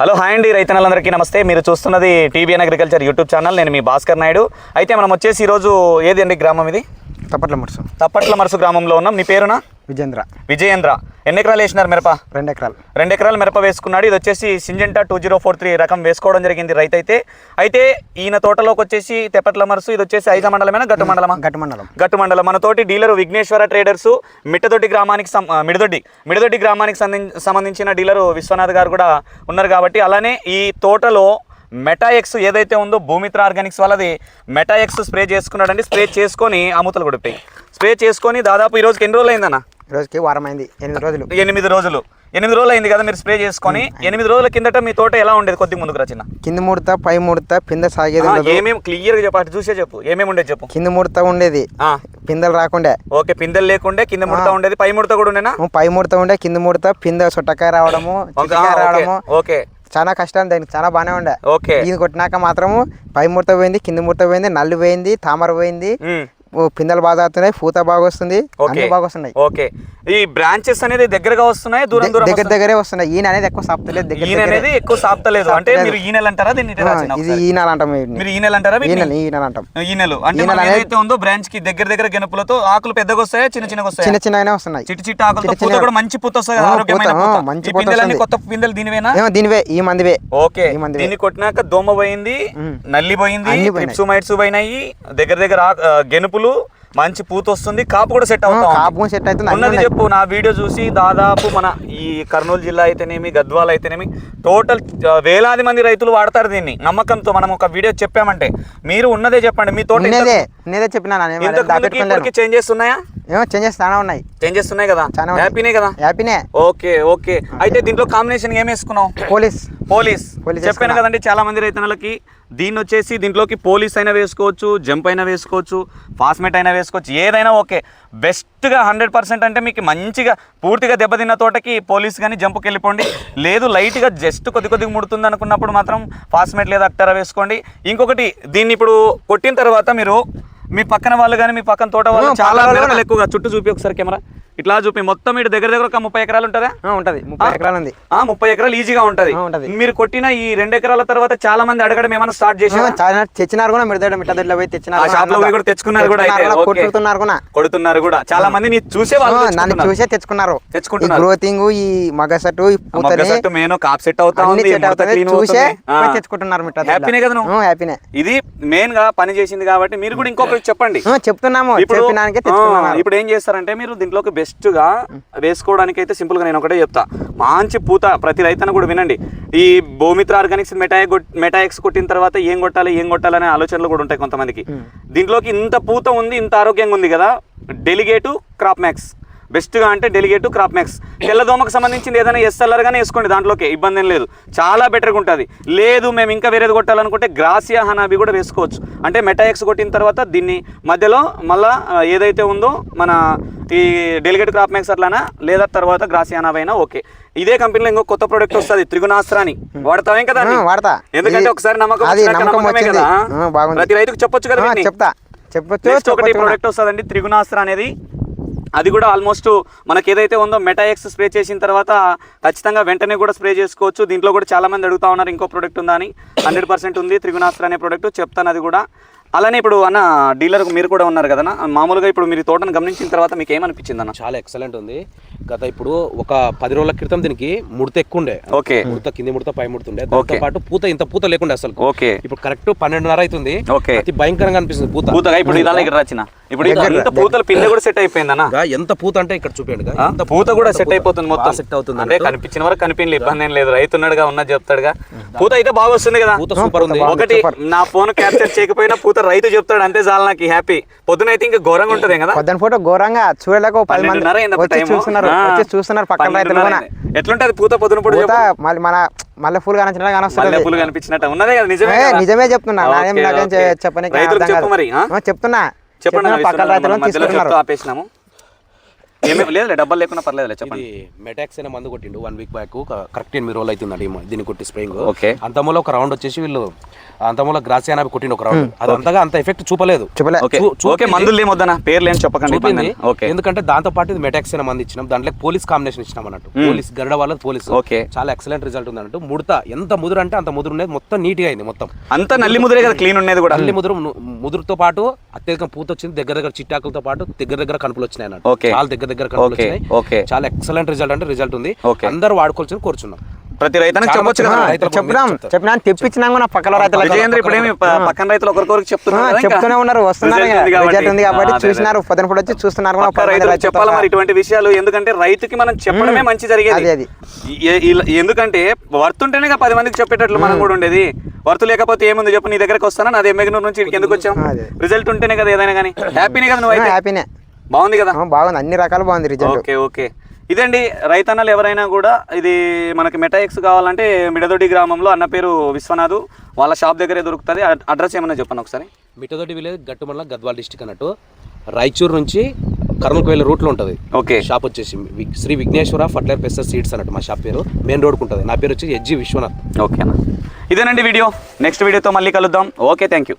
Hello hi అండి రైతన్నలందరికీ నమస్తే. మీరు చూస్తున్నది టీవీఎన్ అగ్రికల్చర్ యూట్యూబ్ ఛానల్. నేను మీ భాస్కర్ నాయుడు. అయితే మనం వచ్చేసి ఈరోజు ఏది అండి గ్రామం ఇది? తప్పట్ల ముడుసు తప్పట్ల మరుసు గ్రామంలో ఉన్నాం. నీ పేరునా? విజేంద్ర. విజయేంద్ర. ఎన్ని ఎకరాలు వేసినారు మిరప? రెండు ఎకరాలు రెండు ఎకరాలు మిరప వేసుకున్నాడు. ఇది వచ్చేసి Syngenta two zero four three రకం వేసుకోవడం జరిగింది రైతు అయితే అయితే ఈయన తోటలోకి వచ్చేసి తెప్పట్ల మరుసు ఇది వచ్చేసి ఐదు మండలమేనా గట్టు మండలమా? గట్టి మండలం. గట్టు మండలం. మనతోటి డీలర్ విఘ్నేశ్వర ట్రేడర్స్ మిట్టదొడ్డి గ్రామానికి మిడదొడ్డి మిడదొడ్డి గ్రామానికి సంబంధించిన డీలర్ విశ్వనాథ్ గారు కూడా ఉన్నారు కాబట్టి అలానే ఈ తోటలో మెటాఎక్స్ ఏదైతే ఉందో భూమిత్ర ఆర్గానిక్స్ వాళ్ళది మెటాఎక్స్ స్ప్రే చేసుకున్నాడండి. స్ప్రే చేసుకొని అమూతలు కొడిపోయి స్ప్రే చేసుకొని దాదాపు ఈ రోజుకి ఎన్ని రోజులు అయిందన్న రోజుకి వారం అయింది ఎనిమిది రోజులు. ఎనిమిది రోజులు. ఎనిమిది రోజులు అయింది కదా మీరు స్ప్రే చేసుకొని ఎనిమిది రోజుల కిందట మీ తోట ఎలా ఉండేది? కొద్దిగా ముందుకు రచన కింద ముడత పై ముడత పింద సాగేది ఏమేమి క్లియర్గా చెప్పు అటు చూసే చెప్పు ఏమేమి ఉండేది చెప్పు. కింద ముడత ఉండేది. పిందెలు రాకుండే. ఓకే పిందెలు లేకుండే కింద ముడత ఉండేది పై ముడత కూడా ఉండేనా? పై ముడత ఉండే కింద ముడత పింద సొట్టకాయ రావడము రావడము. ఓకే. చాలా కష్టం దానికి చాలా బాగానే ఉండే. ఓకే. ఇది కొట్టినాక మాత్రము పై ముడత పోయింది కింద ముడత పోయింది నల్లు పోయింది తామర పోయింది. పిందెలు బాగా అవుతున్నాయి పూత బాగా వస్తుంది అన్ని బాగా వస్తున్నాయి ఓకే ఈ బ్రాంచెస్ అనేది దగ్గరగా వస్తున్నాయి దూరం దూరం దగ్గర దగ్గరే వస్తున్నాయి ఈయన అనేది ఎక్కువ సాపుతలేదు దగ్గర ఈయన. అనేది ఎక్కువ సాపుతలేదు అంటే. మీరు ఈ నెల అంటారా దీన్ని ఇది? ఈనాలు అంటాం. మీరు ఈ నెల అంటారా? ఈనెలు ఈనెలు అంటాం ఈ నెల అంటే నెల ఏదైతే ఉందో బ్రాంచ్కి దగ్గర దగ్గర గెనుపులతో ఆకులు పెద్దగా వస్తాయా చిన్న చిన్నగా వస్తాయా చిన్న చిన్నగానే వస్తున్నాయి చిట్టి చిట్టి చిన్న పూత కూడా మంచి పూత వస్తుంది ఆరోగ్యమైన పూత, మంచి వస్తుంది. కొత్త పిందెలు దీనివేనా దీనివే ఈ మందివే ఓకే. దీన్ని కొట్టినాక దోమ పోయింది. నల్లి పోయింది పోయినాయి. ట్రిప్స్ మైట్స్ పోయినాయి దగ్గర దగ్గర ఆకు- ఆ, గెనుపులు మంచి పూత వస్తుంది కాపు కూడా సెట్ అవుతా. కాపు సెట్ అవుతుంది. ఉన్నది. చెప్పు నా వీడియో చూసి దాదాపు మన ఈ కర్నూలు జిల్లా అయితేనేమి గద్వాల అయితేనేమి టోటల్ వేలాది మంది రైతులు వాడతారు దీన్ని. నమ్మకంతో మనం ఒక వీడియో చెప్పామంటే. మీరు ఉన్నదే చెప్పండి మీ తోట ఉన్నదే ఉన్నదే చెప్పినా నాన్న, ఏం ఇంతకు ముందుకి దాపెట్టుకోలేను ఇప్పటికి చేంజెస్ ఉన్నాయా? ఏమో చేంజెస్ చాలా ఉన్నాయి. చేంజెస్ ఉన్నాయి కదా. హ్యాపీనే కదా? హ్యాపీనే ఓకే ఓకే అయితే దీంట్లో కాంబినేషన్ ఏం వేసుకున్నావు? పోలీస్. పోలీస్. పోలీస్ చెప్పాను. కదండి చాలా మంది రైతన్నలకి దీన్ని వచ్చేసి దీంట్లోకి పోలీస్ అయినా వేసుకోవచ్చు జంప్ అయినా వేసుకోవచ్చు ఫాస్మేట్ అయినా వేసుకోవచ్చు ఏదైనా ఓకే. బెస్ట్గా హండ్రెడ్ పర్సెంట్ అంటే మీకు మంచిగా పూర్తిగా దెబ్బతిన్న తోటకి పోలీస్ కానీ జంప్కి వెళ్ళిపోండి. లేదు లైట్గా జస్ట్ కొద్ది కొద్దిగా ముడుతుంది అనుకున్నప్పుడు మాత్రం ఫాస్మేట్ లేదా అక్టరా వేసుకోండి. ఇంకొకటి దీన్ని ఇప్పుడు కొట్టిన తర్వాత మీరు మీ పక్కన వాళ్ళు కానీ మీ పక్కన తోట వాళ్ళు చాలా ఎక్కువగా చుట్టూ చూపి ఒకసారి కెమెరా. ఇట్లా చూపి మొత్తం ఇటు దగ్గర దగ్గర ఒక ముప్పై ఎకరాలు ఉంటుందా? ఉంటది. ముప్పై? ఎకరాలు ఉంది. ఆ ముప్పై ఎకరాలు ఈజీగా ఉంటది. మీరు కొట్టిన ఈ రెండు ఎకరాల తర్వాత చాలా మంది అడగడం ఏమైనా స్టార్ట్ చాలా తెచ్చినారు కూడా మిడదడ మిట్టదొడ్లో పోయి తెచ్చినారు ఆ షాప్లో పోయి కూడా తెచ్చుకున్నారు కూడా. కొట్టుతున్నారు కూడా కొడుతున్నారు కూడా. చాలా మంది చూసే వాళ్ళు నన్ను. చూసే తెచ్చుకున్నారు. తెచ్చుకుంటున్నారు. గ్రోతింగ్ ఈ మగసటు ఈ ఆ మొగ్గ పూతని సెట్ మేను కాప్ సెట్ అవుతా ఉంది సెట్ చూసే తెచ్చుకుంటున్నారు. హ్యాపీనే కదా హ్యాపీనే ఇది మెయిన్గా పని చేసింది కాబట్టి మీరు కూడా ఇంకొకటి చెప్పండి. చెప్తున్నాము. ఇప్పుడు ఇప్పుడు ఏం చేస్తారంటే మీరు దీంట్లోకి బెస్ట్ గా వేసుకోవడానికి అయితే సింపుల్గా నేను ఒకటే చెప్తా. మంచి పూత ప్రతి రైతన్న కూడా వినండి. ఈ భూమిత్ర ఆర్గానిక్స్ మెటాయ్ మెటాఎక్స్ కొట్టిన తర్వాత ఏం కొట్టాలి ఏం కొట్టాలనే ఆలోచనలు కూడా ఉంటాయి కొంతమందికి. దీంట్లోకి ఇంత పూత ఉంది ఇంత ఆరోగ్యంగా ఉంది కదా డెలిగేటు క్రాప్ మ్యాక్స్. బెస్ట్గా అంటే డెలిగేటు క్రాప్ మ్యాక్స్ తెల్లదోమకు సంబంధించింది ఏదైనా ఎస్ఎల్ఆర్ గానే వేసుకోండి దాంట్లోకి ఇబ్బంది ఏం లేదు. చాలా బెటర్గా ఉంటుంది. లేదు మేము ఇంకా వేరేది కొట్టాలనుకుంటే గ్రాసియా హనాబి కూడా వేసుకోవచ్చు. అంటే మెటాఎక్స్ కొట్టిన తర్వాత దీన్ని మధ్యలో మళ్ళా ఏదైతే ఉందో మన ఈ డెలిగేట్ క్రాప్ మ్యాక్స్ అట్లానా లేదా తర్వాత గ్రాసియా హనాబి అయినా ఓకే. ఇదే కంపెనీలో ఇంకో కొత్త ప్రోడక్ట్ వస్తుంది త్రిగుణాస్త్రాని. వాడతావేం కదా వాడతా. ఎందుకంటే ఒకసారి నమ్మకం. కదా. ప్రతి రైతుకు చెప్పొచ్చు కదా. చెప్తా. చెప్పొచ్చు ఒకటి. ప్రోడక్ట్ వస్తుందండి త్రిగుణాస్త్ర అనేది. అది కూడా ఆల్మోస్ట్ మనకి ఏదైతే ఉందో మెటాఎక్స్ స్ప్రే చేసిన తర్వాత ఖచ్చితంగా వెంటనే కూడా స్ప్రే చేసుకోవచ్చు. దీంట్లో కూడా చాలామంది అడుగుతా ఉన్నారు ఇంకో ప్రోడక్ట్ ఉందా అని. హండ్రెడ్ పర్సెంట్ ఉంది త్రిగుణాస్త్ర అనే ప్రోడక్ట్ చెప్తాను అది కూడా. అలానే ఇప్పుడు అన్న డీలర్ మీరు కూడా ఉన్నారు కదా మామూలుగా ఇప్పుడు మీరు తోటను గమనించిన తర్వాత మీకు ఏమనిపించింది అన్న? చాలా ఎక్సలెంట్ ఉంది. గత ఇప్పుడు ఒక పది రోజుల క్రితం దీనికి ముడత ఎక్కువ ఉండే ఓకే. ముడత కింది ముడత పై ముడత ఉండే దాంతో పాటు పూత ఇంత పూత లేకుండా అసలు. ఓకే. ఇప్పుడు కరెక్ట్ పన్నెండున్నర అవుతుంది. ఓకే. అతి భయంకరంగా అనిపిస్తుంది పూత. పూతగా ఇప్పుడు ఇదాల దగ్గర వచ్చిన ఇప్పుడు అంత పూతల పిందె కూడా సెట్ అయిపోయింది అన్న. గా ఎంత పూత అంటే ఇక్కడ. ఆ? ఎంత పూత కూడా సెట్ అయిపోతుంది మొత్తం. సెట్ అవుతుంది అంటే కనిపించిన వరకు కనిపించలేదు ఇబ్బంది ఏం లేదు. రైతు ఉన్నాడుగా ఉన్నది చెప్తాడుగా. పూత అయితే బాగా వస్తుంది కదా. పూత సూపర్ ఉంది. ఒకటి నా ఫోన్ క్యాప్చర్ చేయకపోయినా పూత రైతు చెప్తాడు అంతే చాలు నాకు హ్యాపీ పొద్దునైతే ఇంకా ఘోరంగా ఉంటది కదా పొద్దున ఫోటో ఘోరంగా చూడలేక పది మంది వచ్చి. చూస్తున్నారు. వచ్చి చూస్తున్నారు పక్కన రైతులు. ఎట్లుంటది పూత పొద్దున పూట మళ్ళీ మన మల్లె పూలు కానిచ్చినా మల్లె కానొస్తుంది పూలు కనిపించినట్టు ఉన్నదే కదా నిజమే? నిజమే చెప్తున్నా నాకేం నాకేం. చెప్పని? చెప్తున్నా చెప్పండి చెప్తున్నా, పక్కన తీసుకుంటున్నారు చెప్తూ ఆపేసినాము ఏమీ లేదు డబ్బలు లేకుండా పర్లేదులే చెప్పండి. ఇది మెటాక్స్ అనే మందు కొట్టిండు వన్ వీక్ బ్యాక్ కరెక్ట్ ఎనిమిది రోజులు అవుతుందండి దీన్ని కొట్టి స్ప్రేయింగ్ ఓకే. అంతమూల ఒక రౌండ్ వచ్చేసి వీళ్ళు అంతమూల గ్రాసియానా కొట్టిండు ఒక రౌండ్ అది అంతగా అంత ఎఫెక్ట్ చూపలేదు. చూపలే. ఓకే. మందులు ఏమొద్దనా పేర్లు ఏం చెప్పకండి ఓకే. ఎందుకంటే దాంతో పాటు ఇది మెటాక్స్ అనే మంది ఇచ్చినాం దాంట్లో పోలీస్ కాంబినేషన్ ఇచ్చినాం అన్నట్టు. పోలీస్ గరుడ వాళ్ళది పోలీస్. ఓకే. చాలా ఎక్సలెంట్ రిజల్ట్ ఉంది అన్నట్టు. ముడత ఎంత ముదురు అంటే అంత ముదురు ఉండేది మొత్తం నీట్గా అయింది మొత్తం. అంతా నల్లి ముదిరే కదా క్లీన్ ఉండేది కూడా. అల్లి ముదురు ముదురుతో పాటు అత్యధికం పూత వచ్చింది దగ్గర దగ్గర చిట్టాకులతో పాటు దగ్గర దగ్గర కనుపులు వచ్చినాయి అన్నట్టు. ఓకే. చాలా దగ్గర దగ్గర. చాలా ఎక్సలెంట్ రిజల్ట్ అంటే రిజల్ట్ ఉంది. అందరూ వాడుకోవాల్సింది కోరుచున్నాం ప్రతి రైతానికి చెప్పొచ్చు కదా చెప్పినాం. చెప్పినా తెప్పించినా కూడా పక్కన రైతులకు విజయేంద్ర ఇప్పుడేమి ప- పక్కన రైతులు ఒకరికొకరికి చెప్తున్నారు? చెప్తూనే ఉన్నారు వస్తున్నారు. రిజల్ట్ ఉంది కాబట్టి అదే, అదే. చూసినారు పొద్దున పూట వచ్చి చూస్తున్నారు చెప్పాలి. మరి ఇటువంటి విషయాలు ఎందుకంటే రైతుకి మనం చెప్పడమే మంచి జరిగేది అది, అది. ఎందుకంటే వర్త్ ఉంటేనే కదా పది మందికి చెప్పేటట్లు మనం కూడా ఉండేది వర్త్ లేకపోతే ఏముంది చెప్పు నీ దగ్గరకు వస్తానా నాది ఎమ్మెగనూరు నుంచి ఎందుకు వచ్చాం అదే. రిజల్ట్ ఉంటేనే కదా ఏదైనా కానీ హ్యాపీనే కదా నువ్వు హ్యాపీనే బాగుంది కదా? బాగుంది. అన్ని రకాలు బాగుంది రిజల్ట్ ఓకే ఓకే. ఇదండి రైతన్నలు ఎవరైనా కూడా ఇది మనకి మెటాఎక్స్ కావాలంటే మిడదొడ్డి గ్రామంలో అన్న పేరు విశ్వనాథ్. వాళ్ళ షాప్ దగ్గరే దొరుకుతుంది. అడ్- అడ్రస్ ఏమన్నా చెప్పండి ఒకసారి? మిట్టదొడ్డి విలేజ్ గట్టుమల్ల గద్వాల్ డిస్టిక్ అన్నట్టు రాయచూరు నుంచి కర్నూలుకు వెళ్ళే రూట్లో ఉంటుంది. ఓకే. షాప్ వచ్చేసి వి- శ్రీ విఘ్నేశ్వర ఫర్టిలైజర్ పెస్టర్ సీడ్స్ అన్నట్టు మా షాప్ పేరు. మెయిన్ రోడ్కు ఉంటుంది. నా పేరు వచ్చి హెచ్జి విశ్వనాథ్. ఓకేనా? ఇదేనండి వీడియో. నెక్స్ట్ వీడియోతో మళ్ళీ కలుద్దాం. Okay thank you.